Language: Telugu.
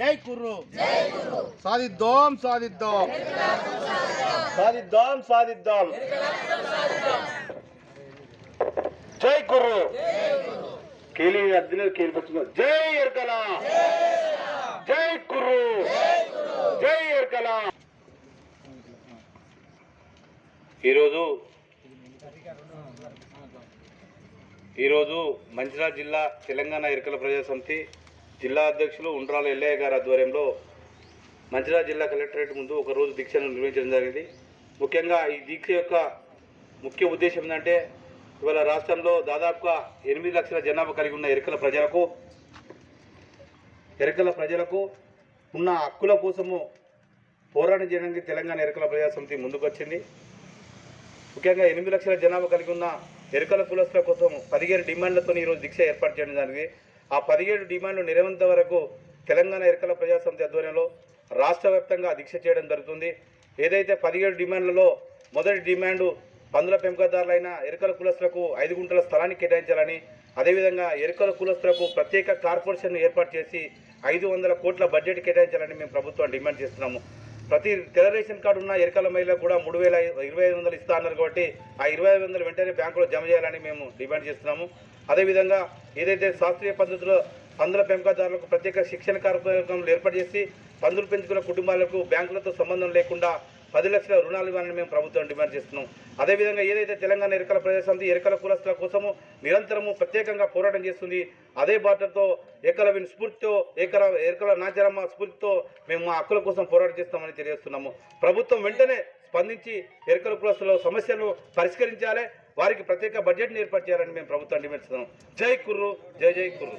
జై కుర్రు. సాధిద్దాం సాధిద్దాం. సాధిద్దాం సాధిద్దాం. జై కుర్రు. కేలి అద్దెలో కేలిపచ్చుకో జై ఎరకల. జై కుర్రు. జై ఎరకల. ఈరోజు ఈరోజు మంచిర్యాల జిల్లా తెలంగాణ ఎరుకల ప్రజాసమితి జిల్లా అధ్యక్షులు ఉండ్రాల ఎల్లయ్య గారి ఆధ్వర్యంలో మంచిర్యాల జిల్లా కలెక్టరేట్ ముందు ఒక రోజు దీక్షను నిర్వహించడం జరిగింది. ముఖ్యంగా ఈ దీక్ష యొక్క ముఖ్య ఉద్దేశం ఏంటంటే ఇవాళ రాష్ట్రంలో దాదాపుగా ఎనిమిది లక్షల జనాభా కలిగి ఉన్న ఎరుకల ప్రజలకు ఎరుకల ప్రజలకు ఉన్న హక్కుల కోసము పోరాటం చేయడానికి తెలంగాణ ఎరుకల ప్రజాసమితి ముందుకొచ్చింది. ముందుకు వచ్చింది ముఖ్యంగా ఎనిమిది లక్షల జనాభా కలిగి ఉన్న ఎరుకల కులస్తుల కోసం పదిహేను డిమాండ్లతో ఈరోజు దీక్ష ఏర్పాటు చేయడం జరిగింది. ఆ పదిహేడు డిమాండ్లు నెరవేంత వరకు తెలంగాణ ఎరుకల ప్రజాసమితి ఆధ్వర్యంలో రాష్ట్ర వ్యాప్తంగా దీక్ష చేయడం జరుగుతుంది. ఏదైతే పదిహేడు డిమాండ్లలో మొదటి డిమాండు పందుల పెంపకదారులైన ఎరుకల కులస్తులకు ఐదు గుంటల స్థలాన్ని కేటాయించాలని అదేవిధంగా ఎరుకల కులస్తులకు ప్రత్యేక కార్పొరేషన్ ఏర్పాటు చేసి ఐదు వందల కోట్ల బడ్జెట్ కేటాయించాలని మేము ప్రభుత్వం డిమాండ్ చేస్తున్నాము. ప్రతి తెల్ల రేషన్ కార్డు ఉన్న ఎరకల మహిళలకు కూడా మూడు వేల ఇరవై ఐదు వందలు ఇస్తా అన్నారు కాబట్టి ఆ ఇరవై ఐదు వందలు వెంటనే బ్యాంకులో జమ చేయాలని మేము డిమాండ్ చేస్తున్నాము. అదేవిధంగా ఏదైతే శాస్త్రీయ పద్ధతిలో పందుల పెంపకదారులకు ప్రత్యేక శిక్షణ కార్యక్రమాలు ఏర్పాటు చేసి పందులు పెంచుకున్న కుటుంబాలకు బ్యాంకులతో సంబంధం లేకుండా పది లక్షల రుణాలు ఇవ్వాలని మేము ప్రభుత్వం డిమాండ్ చేస్తున్నాం. అదేవిధంగా ఏదైతే తెలంగాణ ఎరకల ప్రదేశం ఎరకల కులస్తుల కోసము నిరంతరము ప్రత్యేకంగా పోరాటం చేస్తుంది అదే బాటతో ఏకల విన్ స్ఫూర్తితో ఏకల ఎరకల నాచరమ్మ స్ఫూర్తితో మేము మా హక్కుల కోసం పోరాటం చేస్తామని తెలియజేస్తున్నాము. ప్రభుత్వం వెంటనే స్పందించి ఎరకల కులస్తుల సమస్యలను పరిష్కరించాలి వారికి ప్రత్యేక బడ్జెట్ని ఏర్పాటు చేయాలని మేము ప్రభుత్వం డిమాండ్ చేస్తున్నాం. జై కుర్రు జై జై కుర్రు.